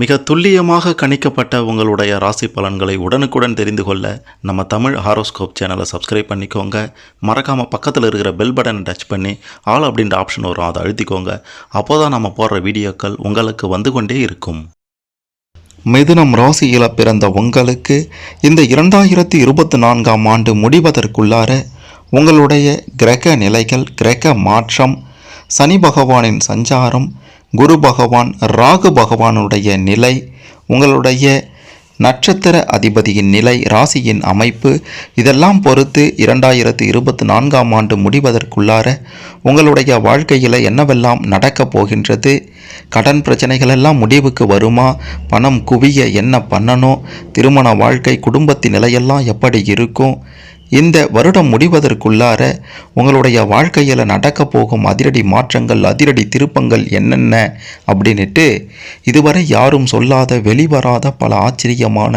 மிக துல்லியமாக கணிக்கப்பட்ட உங்களுடைய ராசி பலன்களை உடனுக்குடன் தெரிந்து கொள்ள நம்ம தமிழ் ஹாரோஸ்கோப் சேனலை சப்ஸ்கிரைப் பண்ணிக்கோங்க. மறக்காமல் பக்கத்தில் இருக்கிற பெல் பட்டனை டச் பண்ணி ஆல் அப்படின்ற ஆப்ஷன் வரும் அதை அழுத்திக்கோங்க. அப்போ தான் நம்ம போடுற வீடியோக்கள் உங்களுக்கு வந்து கொண்டே இருக்கும். மிதுனம் ராசியில் பிறந்த உங்களுக்கு இந்த இரண்டாயிரத்தி இருபத்தி நான்காம் ஆண்டு முடிவதற்குள்ளார உங்களுடைய கிரக நிலைகள் கிரக மாற்றம் சனி பகவானின் சஞ்சாரம் குரு பகவான் ராகு பகவானுடைய நிலை உங்களுடைய நட்சத்திர அதிபதியின் நிலை ராசியின் அமைப்பு இதெல்லாம் பொறுத்து இரண்டாயிரத்து இருபத்தி நான்காம் ஆண்டு முடிவதற்குள்ளார உங்களுடைய வாழ்க்கையில் என்னவெல்லாம் நடக்கப் போகின்றது கடன் பிரச்சனைகள் எல்லாம் முடிவுக்கு வருமா பணம் குவிய என்ன பண்ணணும் திருமண வாழ்க்கை குடும்பத்தின் நிலையெல்லாம் எப்படி இருக்கும் இந்த வருடம் முடிவதற்குள்ளார உங்களுடைய வாழ்க்கையில் நடக்க போகும் அதிரடி மாற்றங்கள் அதிரடி திருப்பங்கள் என்னென்ன அப்படின்னுட்டு இதுவரை யாரும் சொல்லாத வெளிவராத பல ஆச்சரியமான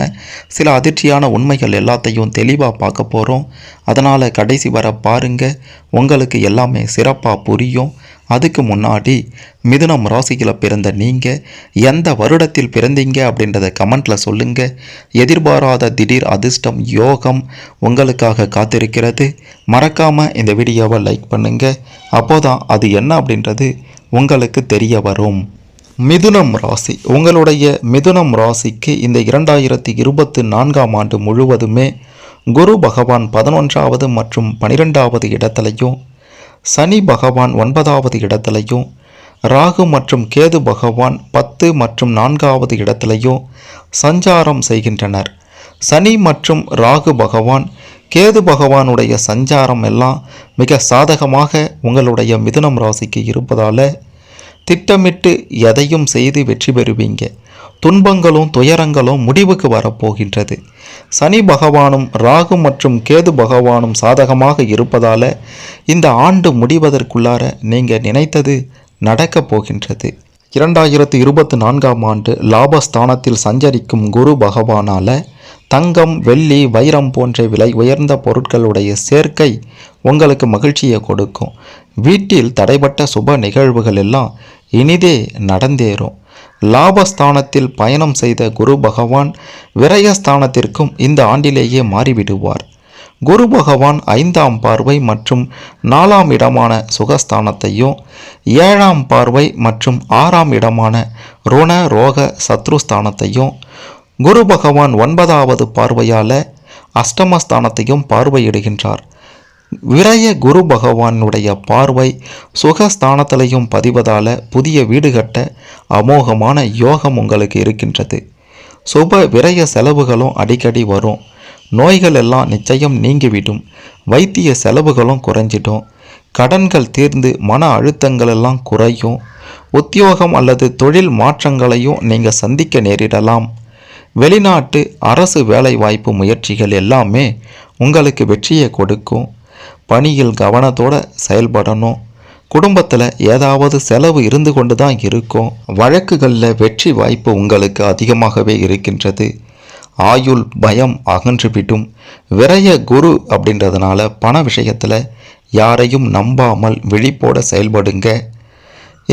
சில அதிர்ச்சியான உண்மைகள் எல்லாத்தையும் தெளிவாக பார்க்க போகிறோம் அதனால் கடைசி வர பாருங்கள் உங்களுக்கு எல்லாமே சிறப்பாக புரியும். அதுக்கு முன்னாடி மிதுனம் ராசியில் பிறந்த நீங்கள் எந்த வருடத்தில் பிறந்தீங்க அப்படின்றத கமெண்ட்டில் சொல்லுங்கள் எதிர்பாராத திடீர் அதிர்ஷ்டம் யோகம் உங்களுக்காக காத்திருக்கிறது. மறக்காமல் இந்த வீடியோவை லைக் பண்ணுங்கள் அப்போதான் அது என்ன அப்படின்றது உங்களுக்கு தெரிய வரும். மிதுனம் ராசி. உங்களுடைய மிதுனம் ராசிக்கு இந்த இரண்டாயிரத்தி இருபத்தி நான்காம் ஆண்டு முழுவதுமே குரு பகவான் பதினொன்றாவது மற்றும் பனிரெண்டாவது இடத்துலையும் சனி பகவான் ஒன்பதாவது இடத்துலையும் ராகு மற்றும் கேது பகவான் பத்து மற்றும் நான்காவது இடத்திலையும் சஞ்சாரம் செய்கின்றனர். சனி மற்றும் ராகு பகவான் கேது பகவானுடைய சஞ்சாரம் எல்லாம் மிக சாதகமாக உங்களுடைய மிதுனம் ராசிக்கு இருப்பதால் திட்டமிட்டு எதையும் செய்து வெற்றி பெறுவீங்க. துன்பங்களும் துயரங்களும் முடிவுக்கு வரப்போகின்றது. சனி பகவானும் ராகு மற்றும் கேது பகவானும் சாதகமாக இருப்பதால் இந்த ஆண்டு முடிவதற்குள்ளார நீங்கள் நினைத்தது நடக்கப் போகின்றது. இரண்டாயிரத்து இருபத்தி நான்காம் ஆண்டு லாபஸ்தானத்தில் சஞ்சரிக்கும் குரு பகவானால் தங்கம் வெள்ளி வைரம் போன்ற விலை உயர்ந்த பொருட்களுடைய சேர்க்கை உங்களுக்கு மகிழ்ச்சியை கொடுக்கும். வீட்டில் தடைப்பட்ட சுப நிகழ்வுகள் எல்லாம் இனிதே நடந்தேறும். லாபஸ்தானத்தில் பயணம் செய்த குரு பகவான் விரயஸ்தானத்திற்கும் இந்த ஆண்டிலேயே மாறிவிடுவார். குரு பகவான் ஐந்தாம் பார்வை மற்றும் நாலாம் இடமான சுகஸ்தானத்தையும் ஏழாம் பார்வை மற்றும் ஆறாம் இடமான ருண ரோக சத்ருஸ்தானத்தையும் குரு பகவான் ஒன்பதாவது பார்வையால் அஷ்டமஸ்தானத்தையும் பார்வையிடுகின்றார். விரய குரு பகவானுடைய பார்வை சுகஸ்தானத்திலையும் பதிவதால் புதிய வீடு கட்ட அமோகமான யோகம் உங்களுக்கு இருக்கின்றது. சுப விரய செலவுகளும் அடிக்கடி வரும். நோய்கள் எல்லாம் நிச்சயம் நீங்கிவிடும். வைத்திய செலவுகளும் குறைஞ்சிடும். கடன்கள் தீர்ந்து மன அழுத்தங்கள் எல்லாம் குறையும். உத்தியோகம் அல்லது தொழில் மாற்றங்களையும் நீங்கள் சந்திக்க நேரிடலாம். வெளிநாட்டு அரசு வேலைவாய்ப்பு முயற்சிகள் எல்லாமே உங்களுக்கு வெற்றியை கொடுக்கும். பணியில் கவனத்தோட செயல்படணும். குடும்பத்தில் ஏதாவது செலவு இருந்து கொண்டு தான் இருக்கும். வழக்குகளில் வெற்றி வாய்ப்பு உங்களுக்கு அதிகமாகவே இருக்கின்றது. ஆயுள் பயம் அகன்றுவிட்டும் விரய குரு அப்படின்றதுனால பண விஷயத்தில் யாரையும் நம்பாமல் விழிப்போட செயல்படுங்க.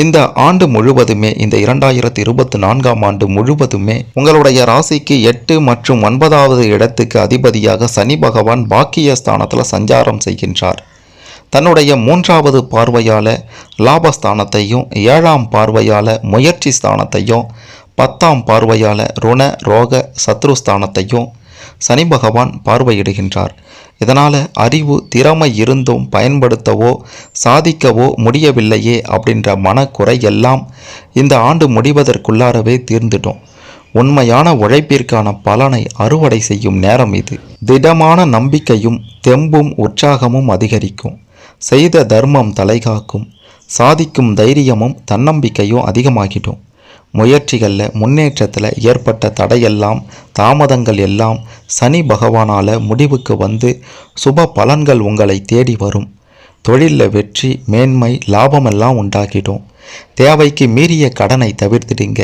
இந்த ஆண்டு முழுவதுமே இந்த இரண்டாயிரத்தி இருபத்தி நான்காம் ஆண்டு முழுவதுமே உங்களுடைய ராசிக்கு எட்டு மற்றும் ஒன்பதாவது இடத்துக்கு அதிபதியாக சனி பகவான் பாக்கிய ஸ்தானத்தில் சஞ்சாரம் செய்கின்றார். தன்னுடைய மூன்றாவது பார்வையால் லாபஸ்தானத்தையும் ஏழாம் பார்வையால் முயற்சி ஸ்தானத்தையும் பத்தாம் பார்வையால் ருண ரோக சத்ருஸ்தானத்தையும் சனி பகவான் பார்வையிடுகின்றார். இதனால் அறிவு திறமை இருந்தும் பயன்படுத்தவோ சாதிக்கவோ முடியவில்லையே அப்படின்ற மனக்குறையெல்லாம் இந்த ஆண்டு முடிவதற்குள்ளாரவே தீர்ந்துடும். உண்மையான உழைப்பிற்கான பலனை அறுவடை செய்யும் நேரம் இது. திடமான நம்பிக்கையும் தெம்பும் உற்சாகமும் அதிகரிக்கும். செய்த தர்மம் தலைகாக்கும். சாதிக்கும் தைரியமும் தன்னம்பிக்கையும் அதிகமாகிடும். முயற்சிகளில் முன்னேற்றத்தில் ஏற்பட்ட தடையெல்லாம் தாமதங்கள் எல்லாம் சனி பகவானால் முடிவுக்கு வந்து சுப பலன்கள் உங்களை தேடி வரும். தொழிலில் வெற்றி மேன்மை லாபமெல்லாம் உண்டாகிடும். தேவைக்கு மீறிய கடனை தவிர்த்துடுங்க.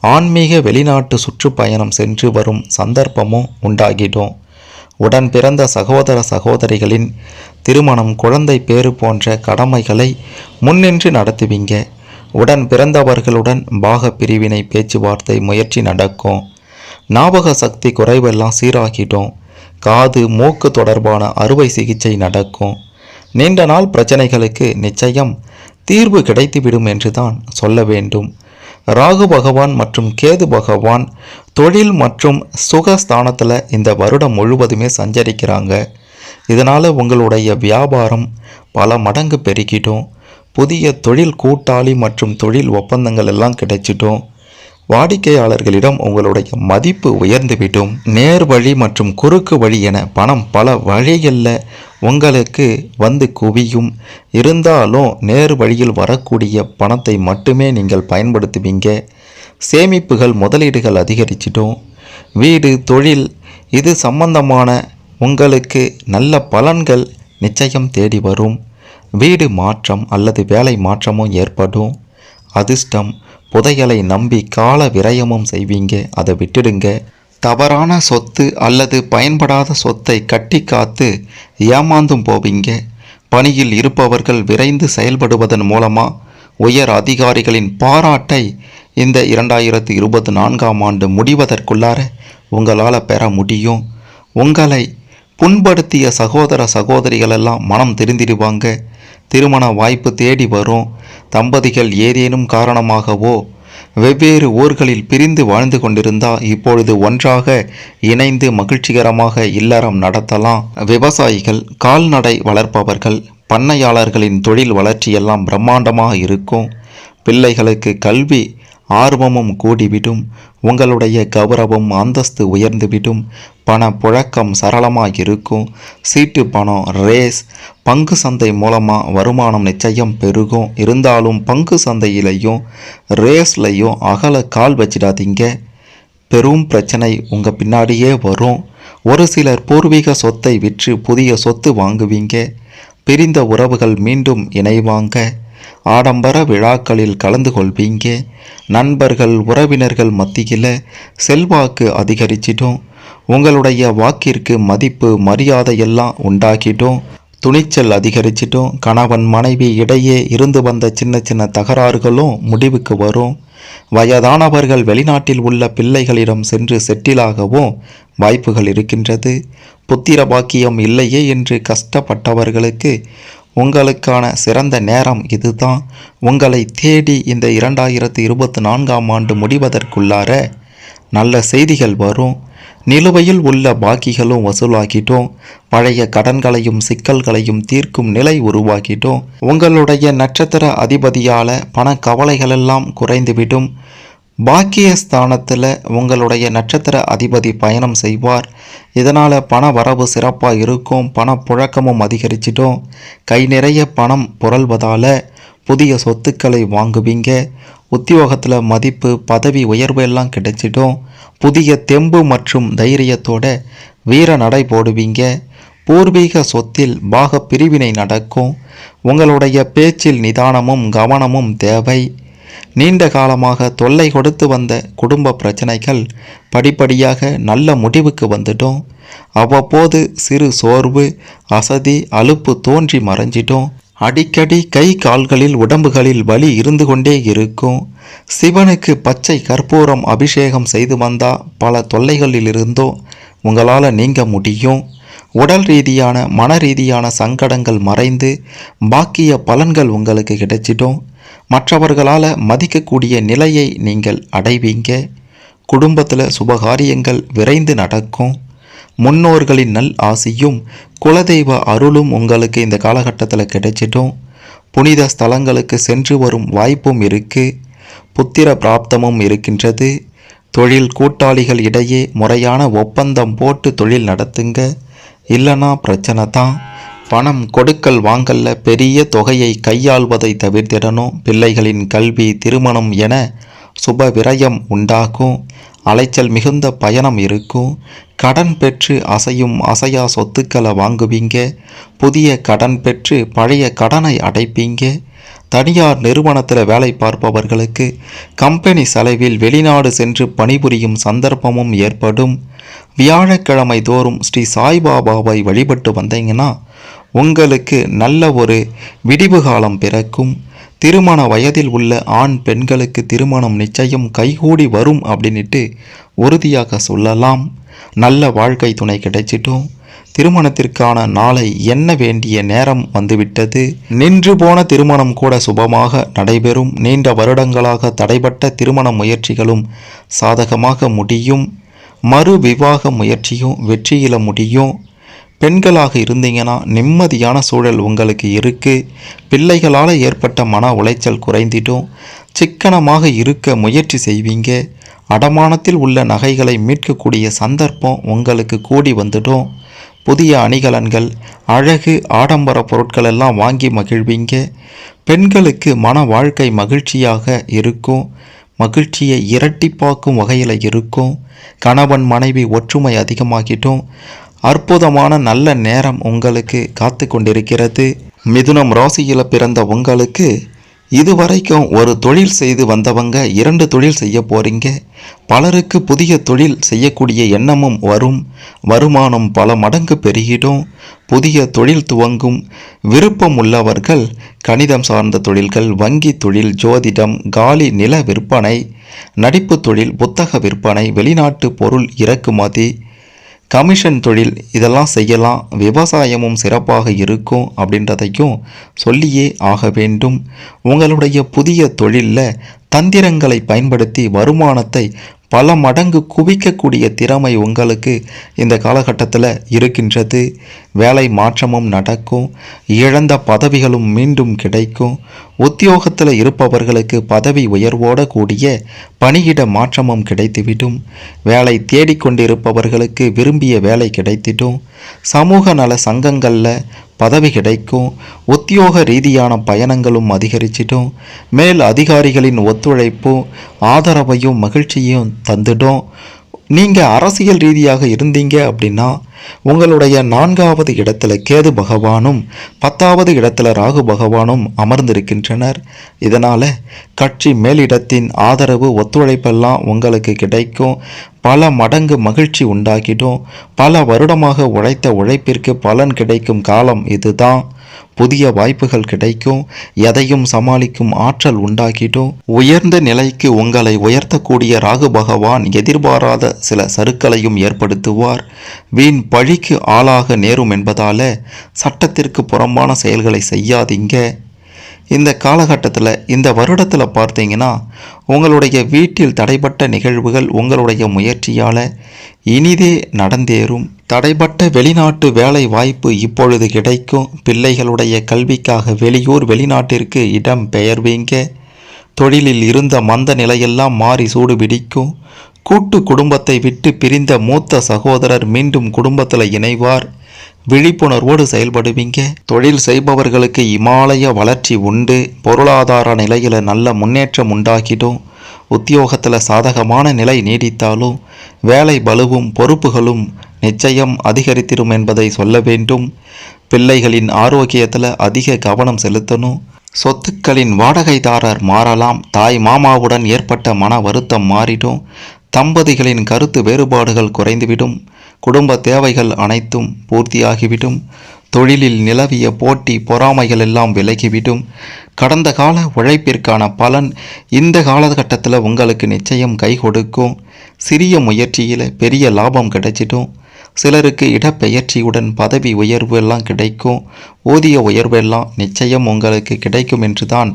ஆன்மீக வெளிநாட்டு சுற்றுப்பயணம் சென்று வரும் சந்தர்ப்பமும் உண்டாகிடும். உடன் பிறந்த சகோதர சகோதரிகளின் திருமணம் குழந்தை பேறு போன்ற கடமைகளை முன்னின்று நடத்துவீங்க. உடன் பிறந்தவர்களுடன் பாக பிரிவினை பேச்சுவார்த்தை முயற்சி நடக்கும். ஞாபக சக்தி குறைவெல்லாம் சீராகிடும். காது மூக்கு தொடர்பான அறுவை சிகிச்சை நடக்கும். நீண்ட நாள் பிரச்சனைகளுக்கு நிச்சயம் தீர்வு கிடைத்துவிடும் என்றுதான் சொல்ல வேண்டும். ராகு பகவான் மற்றும் கேது பகவான் தொழில் மற்றும் சுகஸ்தானத்தில் இந்த வருடம் முழுவதுமே சஞ்சரிக்கிறாங்க. இதனால் உங்களுடைய வியாபாரம் பல மடங்கு பெருகிடும். புதிய தொழில் கூட்டாளி மற்றும் தொழில் ஒப்பந்தங்கள் எல்லாம் கிடைச்சிட்டும். வாடிக்கையாளர்களிடம் உங்களுடைய மதிப்பு உயர்ந்துவிடும். நேர் வழி மற்றும் குறுக்கு வழி என பணம் பல வழிகளில் உங்களுக்கு வந்து குவியும். இருந்தாலும் நேர் வழியில் வரக்கூடிய பணத்தை மட்டுமே நீங்கள் பயன்படுத்துவீங்க. சேமிப்புகள் முதலீடுகள் அதிகரிச்சிட்டும். வீடு தொழில் இது சம்பந்தமான உங்களுக்கு நல்ல பலன்கள் நிச்சயம் தேடி வரும். வீடு மாற்றம் அல்லது வேலை மாற்றமும் ஏற்படும் அதிர்ஷ்டம் புதையலை நம்பி கால விரயமும் செய்வீங்க. அதை விட்டுடுங்க. தவறான சொத்து அல்லது பயன்படாத சொத்தை கட்டி காத்து ஏமாந்தும் போவீங்க. பணியில் இருப்பவர்கள் விரைந்து செயல்படுவதன் மூலமாக உயர் அதிகாரிகளின் பாராட்டை இந்த இரண்டாயிரத்து இருபத்தி நான்காம் ஆண்டு முடிவதற்குள்ளார உங்களால் பெற முடியும். உங்களை புண்படுத்திய சகோதர சகோதரிகளெல்லாம் மனம் திருந்திடுவாங்க. திருமண வாய்ப்பு தேடி வரும். தம்பதிகள் ஏதேனும் காரணமாகவோ வெவ்வேறு ஊர்களில் பிரிந்து வாழ்ந்து கொண்டிருந்தால் இப்பொழுது ஒன்றாக இணைந்து மகிழ்ச்சிகரமாக இல்லறம் நடத்தலாம். விவசாயிகள் கால்நடை வளர்ப்பவர்கள் பண்ணையாளர்களின் தொழில் வளர்ச்சியெல்லாம் பிரம்மாண்டமாக இருக்கும். பிள்ளைகளுக்கு கல்வி ஆர்வமும் கூடிவிடும். உங்களுடைய கௌரவம் அந்தஸ்து உயர்ந்துவிடும். பண புழக்கம் சரளமாக இருக்கும் சீட்டு பணம் ரேஸ் பங்கு சந்தை மூலமாக வருமானம் நிச்சயம் பெருகும். இருந்தாலும் பங்கு சந்தையிலையும் ரேஸ்லையும் அகல கால் வச்சிடாதீங்க. பெரும் பிரச்சனை உங்கள் பின்னாடியே வரும். ஒரு சிலர் பூர்வீக சொத்தை விற்று புதிய சொத்து வாங்குவீங்க. பிரிந்த உறவுகள் மீண்டும் இணைவாங்க. ஆடம்பர விழாக்களில் கலந்து கொள்வீங்க. நண்பர்கள் உறவினர்கள் மத்தியில் செல்வாக்கு அதிகரிச்சிடும். உங்களுடைய வாக்கிற்கு மதிப்பு மரியாதையெல்லாம் உண்டாக்கிடும் துணிச்சல் அதிகரிச்சிட்டும் கணவன் மனைவி இடையே இருந்து வந்த சின்ன சின்ன தகராறுகளும் முடிவுக்கு வரும். வயதானவர்கள் வெளிநாட்டில் உள்ள பிள்ளைகளிடம் சென்று செட்டிலாகவும் வாய்ப்புகள் இருக்கின்றது. புத்திர பாக்கியம் இல்லையே என்று கஷ்டப்பட்டவர்களுக்கு உங்களுக்கான சிறந்த நேரம் இதுதான். உங்களை தேடி இந்த இரண்டாயிரத்து இருபத்தி நான்காம் ஆண்டு முடிவதற்குள்ளார நல்ல செய்திகள் வரும். நிலுவையில் உள்ள பாக்கிகளும் வசூலாக்கிட்டோம் பழைய கடன்களையும் சிக்கல்களையும் தீர்க்கும் நிலை உருவாக்கிட்டோம் உங்களுடைய நட்சத்திர அதிபதியால் பண கவலைகளெல்லாம் குறைந்துவிடும். பாக்கியஸ்தானத்தில் உங்களுடைய நட்சத்திர அதிபதி பயணம் செய்வார். இதனால் பண வரவு சிறப்பாக இருக்கும். பணப்புழக்கமும் அதிகரிச்சிடும். கை நிறைய பணம் புரள்வதால் புதிய சொத்துக்களை வாங்குவீங்க. உத்தியோகத்தில் மதிப்பு பதவி உயர்வு எல்லாம் கிடைச்சிடும். புதிய தெம்பு மற்றும் தைரியத்தோட வீர நடை போடுவீங்க. பூர்வீக சொத்தில் பாக பிரிவினை நடக்கும். உங்களுடைய பேச்சில் நிதானமும் கவனமும் தேவை. நீண்ட காலமாக தொல்லை கொடுத்து வந்த குடும்ப பிரச்சனைகள் படிப்படியாக நல்ல முடிவுக்கு வந்துட்டோம். அவ்வப்போது சிறு சோர்வு அசதி அலுப்பு தோன்றி மறைஞ்சிட்டோம். அடிக்கடி கை கால்களில் உடம்புகளில் வலி இருந்து கொண்டே இருக்கும். சிவனுக்கு பச்சை கற்பூரம் அபிஷேகம் செய்து வந்தா பல தொல்லைகளிலிருந்தோ உங்களால் நீங்க முடியும். உடல் ரீதியான மன ரீதியான சங்கடங்கள் மறைந்து பாக்கிய பலன்கள் உங்களுக்கு கிடைச்சிட்டோம் மற்றவர்களால் மதிக்கக்கூடிய நிலையை நீங்கள் அடைவீங்க. குடும்பத்தில் சுபகாரியங்கள் விரைந்து நடக்கும். முன்னோர்களின் நல் ஆசியும் குலதெய்வ அருளும் உங்களுக்கு இந்த காலகட்டத்தில் கிடைச்சிட்டும் புனித ஸ்தலங்களுக்கு சென்று வரும் வாய்ப்பும் இருக்குது புத்திர பிராப்தமும் இருக்கின்றது. தொழில் கூட்டாளிகள் இடையே முறையான ஒப்பந்தம் போட்டு தொழில் நடத்துங்க. இல்லைனா பிரச்சனை தான். பணம் கொடுக்கல் வாங்கல்ல பெரிய தொகையை கையாள்வதை தவிர்த்திடணும். பிள்ளைகளின் கல்வி திருமணம் என சுப விரயம் உண்டாகும் அலைச்சல் மிகுந்த பயணம் இருக்கும். கடன் பெற்று அசையும் அசையா சொத்துக்களை வாங்குவீங்க. புதிய கடன் பெற்று பழைய கடனை அடைப்பீங்க. தனியார் நிறுவனத்தில் வேலை பார்ப்பவர்களுக்கு கம்பெனி செலவில் வெளிநாடு சென்று பணிபுரியும் சந்தர்ப்பமும் ஏற்படும். வியாழக்கிழமை தோறும் ஸ்ரீ சாய்பாபாவை வழிபட்டு வந்தீங்கன்னா உங்களுக்கு நல்ல ஒரு விடிவு காலம் பிறக்கும். திருமண வயதில் உள்ள ஆண் பெண்களுக்கு திருமணம் நிச்சயம் கைகூடி வரும் அப்படின்ட்டு உறுதியாக சொல்லலாம். நல்ல வாழ்க்கை துணை கிடைச்சிட்டும். திருமணத்திற்கான நாளை என்ன வேண்டிய நேரம் வந்துவிட்டது. நின்று போன திருமணம் கூட சுபமாக நடைபெறும். நீண்ட வருடங்களாக தடைபட்ட திருமண முயற்சிகளும் சாதகமாக முடியும். மறு விவாக முயற்சியும் வெற்றியில முடியும். பெண்களாக இருந்தீங்கன்னா நிம்மதியான சூழல் உங்களுக்கு இருக்குது பிள்ளைகளால் ஏற்பட்ட மன உளைச்சல் குறைந்திடும். சிக்கனமாக இருக்க முயற்சி செய்வீங்க. அடமானத்தில் உள்ள நகைகளை மீட்கக்கூடிய சந்தர்ப்பம் உங்களுக்கு கூடி வந்துடும். புதிய அணிகலன்கள் அழகு ஆடம்பர பொருட்கள் எல்லாம் வாங்கி மகிழ்வீங்க. பெண்களுக்கு மன வாழ்க்கை மகிழ்ச்சியாக இருக்கும். மகிழ்ச்சியை இரட்டிப்பாக்கும் வகையில் இருக்கும். கணவன் மனைவி ஒற்றுமை அதிகமாகிட்டும் அற்புதமான நல்ல நேரம் உங்களுக்கு காத்து கொண்டிருக்கிறது மிதுனம் ராசியில் பிறந்த உங்களுக்கு இதுவரைக்கும் ஒரு தொழில் செய்து வந்தவங்க இரண்டு தொழில் செய்ய போறீங்க. பலருக்கு புதிய தொழில் செய்யக்கூடிய எண்ணமும் வரும். வருமானம் பல மடங்கு பெருகிடும். புதிய தொழில் துவங்கும். விருப்பம் உள்ளவர்கள் கணிதம் சார்ந்த தொழில்கள் வங்கி தொழில் ஜோதிடம் காலி நில விற்பனை நடிப்பு தொழில் புத்தக விற்பனை வெளிநாட்டு பொருள் இறக்குமதி கமிஷன் தொழில் இதெல்லாம் செய்யலாம் விவசாயமும் சிறப்பாக இருக்கும் அப்படின்றதையும் சொல்லியே ஆக வேண்டும். உங்களுடைய புதிய தொழிலில் தந்திரங்களை பயன்படுத்தி வருமானத்தை பல மடங்கு குவிக்கக்கூடிய திறமை உங்களுக்கு இந்த காலகட்டத்தில் இருக்கின்றது. வேலை மாற்றமும் நடக்கும் இழந்த பதவிகளும் மீண்டும் கிடைக்கும். உத்தியோகத்தில் இருப்பவர்களுக்கு பதவி உயர்வோட கூடிய பணியிட மாற்றமும் கிடைத்துவிடும். வேலை தேடிக்கொண்டிருப்பவர்களுக்கு விரும்பிய வேலை கிடைத்திடும். சமூக நல சங்கங்களில் பதவி கிடைக்கும். உத்தியோக ரீதியான பயணங்களும் அதிகரிச்சிட்டும் மேல் அதிகாரிகளின் ஒத்துழைப்பும் ஆதரவையும் மகிழ்ச்சியும் தந்துடும். நீங்கள் அரசியல் ரீதியாக இருந்தீங்க அப்படின்னா உங்களுடைய நான்காவது இடத்துல கேது பகவானும் பத்தாவது இடத்துல ராகு பகவானும் அமர்ந்திருக்கின்றனர். இதனால் கட்சி மேலிடத்தின் ஆதரவு ஒத்துழைப்பெல்லாம் உங்களுக்கு கிடைக்கும். பல மடங்கு மகிழ்ச்சி உண்டாகிடும் பல வருடமாக உழைத்த உழைப்பிற்கு பலன் கிடைக்கும் காலம் இதுதான். புதிய வாய்ப்புகள் கிடைக்கும் எதையும் சமாளிக்கும் ஆற்றல் உண்டாகிடும். உயர்ந்த நிலைக்கு உங்களை உயர்த்தக்கூடிய ராகு பகவான் எதிர்பாராத சில சருக்களையும் ஏற்படுத்துவார். வீண் பழிக்கு ஆளாக நேரும் என்பதால சட்டத்திற்கு புறம்பான செயல்களை செய்யாதீங்க. இந்த காலகட்டத்தில் இந்த வருடத்தில் பார்த்தீங்கன்னா உங்களுடைய வீட்டில் தடைப்பட்ட நிகழ்வுகள் உங்களுடைய முயற்சியால் இனிதே நடந்தேறும். தடைப்பட்ட வெளிநாட்டு வேலை வாய்ப்பு இப்பொழுது கிடைக்கும். பிள்ளைகளுடைய கல்விக்காக வெளியூர் வெளிநாட்டிற்கு இடம் பெயர்வீங்க. தொழிலில் இருந்த மந்த நிலையெல்லாம் மாறி சூடு பிடிக்கும். கூட்டு குடும்பத்தை விட்டு பிரிந்த மூத்த சகோதரர் மீண்டும் குடும்பத்தில் இணைவார். விழிப்புணர்வோடு செயல்படுவீங்க. தொழில் செய்பவர்களுக்கு இமாலய வளர்ச்சி உண்டு. பொருளாதார நிலையில் நல்ல முன்னேற்றம் உண்டாகிடும். உத்தியோகத்தில் சாதகமான நிலை நீடித்தாலும் வேலை பலுவும் பொறுப்புகளும் நிச்சயம் அதிகரித்திடும் என்பதை சொல்ல வேண்டும். பிள்ளைகளின் ஆரோக்கியத்தில் அதிக கவனம் செலுத்தணும். சொத்துக்களின் வாடகைதாரர் மாறலாம். தாய் மாமாவுடன் ஏற்பட்ட மன வருத்தம் மாறிடும். தம்பதிகளின் கருத்து வேறுபாடுகள் குறைந்துவிடும். குடும்ப தேவைகள் அனைத்தும் பூர்த்தியாகிவிடும். தொழிலில் நிலவிய போட்டி பொறாமைகள் எல்லாம் விலகிவிடும். கடந்த கால உழைப்பிற்கான பலன் இந்த காலகட்டத்தில் உங்களுக்கு நிச்சயம் கை கொடுக்கும். சிறிய முயற்சியில் பெரிய லாபம் கிடைச்சிடும். சிலருக்கு இடப்பெயர்ச்சியுடன் பதவி உயர்வு எல்லாம் கிடைக்கும். ஊதிய உயர்வு எல்லாம் நிச்சயம் உங்களுக்கு கிடைக்கும் என்று தான்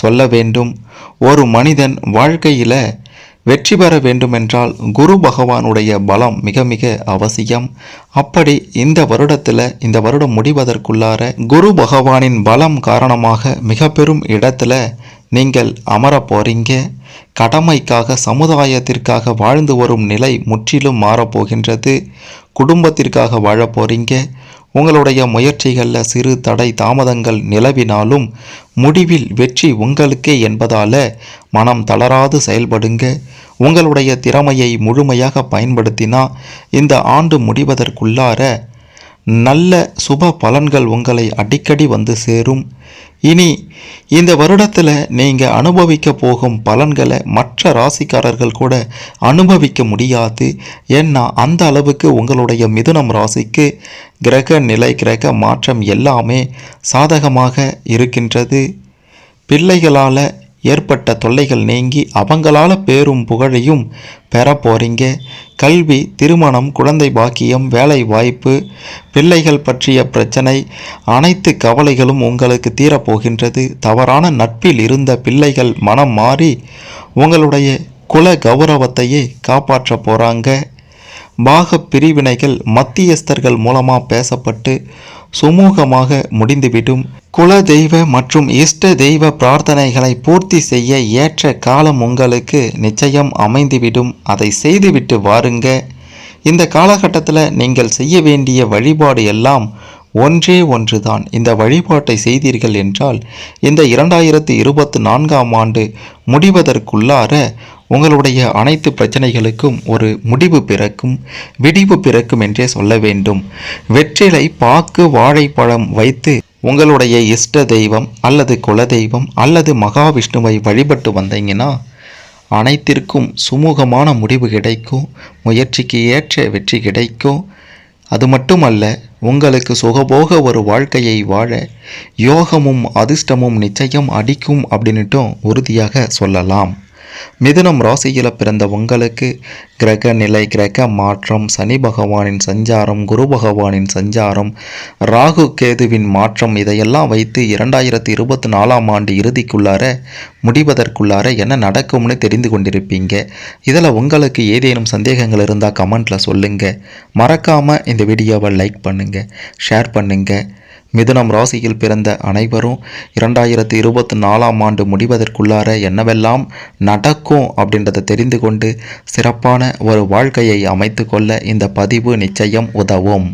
சொல்ல வேண்டும். ஒரு மனிதன் வாழ்க்கையில் வெற்றி பெற வேண்டுமென்றால் குரு பகவானுடைய பலம் மிக மிக அவசியம். அப்படி இந்த வருடத்தில் இந்த வருடம் முடிவதற்குள்ளார குரு பகவானின் பலம் காரணமாக மிக பெரும் இடத்துல நீங்கள் அமர போறீங்க. கடமைக்காக சமுதாயத்திற்காக வாழ்ந்து வரும் நிலை முற்றிலும் மாறப்போகின்றது. குடும்பத்திற்காக வாழப் போகிறீங்க உங்களுடைய முயற்சிகளில் சிறு தடை தாமதங்கள் நிலவினாலும் முடிவில் வெற்றி உங்களுக்கே என்பதால் மனம் தளராது செயல்படுங்க. உங்களுடைய திறமையை முழுமையாக பயன்படுத்தினா இந்த ஆண்டு முடிவதற்குள்ளார நல்ல சுப பலன்கள் உங்களை அடிக்கடி வந்து சேரும். இனி இந்த வருடத்தில் நீங்கள் அனுபவிக்க போகும் பலன்களை மற்ற ராசிக்காரர்கள் கூட அனுபவிக்க முடியாது. ஏன்னா அந்த அளவுக்கு உங்களுடைய மிதுனம் ராசிக்கு கிரக நிலை கிரக மாற்றம் எல்லாமே சாதகமாக இருக்கின்றது. பிள்ளைகளால் ஏற்பட்ட தொல்லைகள் நீங்கி அவங்களால பேரும் புகழையும் பெற போறீங்க கல்வி திருமணம் குழந்தை பாக்கியம் வேலை வாய்ப்பு பிள்ளைகள் பற்றிய பிரச்சனை அனைத்து கவலைகளும் உங்களுக்கு தீரப்போகின்றது. தவறான நட்பில் இருந்த பிள்ளைகள் மனம் மாறி உங்களுடைய குல கௌரவத்தையே காப்பாற்ற போகிறாங்க பாக பிரிவினைகள் மத்தியஸ்தர்கள் மூலமாக பேசப்பட்டு சுமூகமாக முடிந்துவிடும். குல தெய்வ மற்றும் இஷ்ட தெய்வ பிரார்த்தனைகளை பூர்த்தி செய்ய ஏற்ற காலம் உங்களுக்கு நிச்சயம் அமைந்துவிடும். அதை செய்துவிட்டு வாருங்க. இந்த காலகட்டத்தில் நீங்கள் செய்ய வேண்டிய வழிபாடு எல்லாம் ஒன்றே ஒன்றுதான். இந்த வழிபாட்டை செய்தீர்கள் என்றால் இந்த இரண்டாயிரத்தி இருபத்தி நான்காம் ஆண்டு முடிவதற்குள்ளார உங்களுடைய அனைத்து பிரச்சனைகளுக்கும் ஒரு முடிவு பிறக்கும் விடிவு பிறக்கும் என்றே சொல்ல வேண்டும். வெற்றிலை பாக்கு வாழைப்பழம் வைத்து உங்களுடைய இஷ்ட தெய்வம் அல்லது குலதெய்வம் அல்லது மகாவிஷ்ணுவை வழிபட்டு வந்தீங்கன்னா அனைத்திற்கும் சுமூகமான முடிவு கிடைக்கும் முயற்சிக்கு ஏற்ற வெற்றி கிடைக்கும். அது மட்டுமல்ல உங்களுக்கு சுகபோக ஒரு வாழ்க்கையை வாழ யோகமும் அதிர்ஷ்டமும் நிச்சயம் அடிக்கும் அப்படின்னுட்டும் உறுதியாக சொல்லலாம். மிதுனம் ராசியில் பிறந்த உங்களுக்கு கிரக நிலை கிரக மாற்றம் சனி பகவானின் சஞ்சாரம் குரு பகவானின் சஞ்சாரம் ராகு கேதுவின் மாற்றம் இதையெல்லாம் வைத்து இரண்டாயிரத்தி இருபத்தி நாலாம் ஆண்டு இறுதிக்குள்ளார முடிவதற்குள்ளார என்ன நடக்கும்னு தெரிந்து கொண்டிருப்பீங்க. இதில் உங்களுக்கு ஏதேனும் சந்தேகங்கள் இருந்தால் கமெண்ட்டில் சொல்லுங்கள் மறக்காமல் இந்த வீடியோவை லைக் பண்ணுங்கள் ஷேர் பண்ணுங்கள் மிதுனம் ராசியில் பிறந்த அனைவரும் இரண்டாயிரத்தி இருபத்தி நாலாம் ஆண்டு முடிவதற்குள்ளார என்னவெல்லாம் நடக்கும் அப்படின்றத தெரிந்து கொண்டு சிறப்பான ஒரு வாழ்க்கையை அமைத்து கொள்ள இந்த பதிவு நிச்சயம் உதவும்.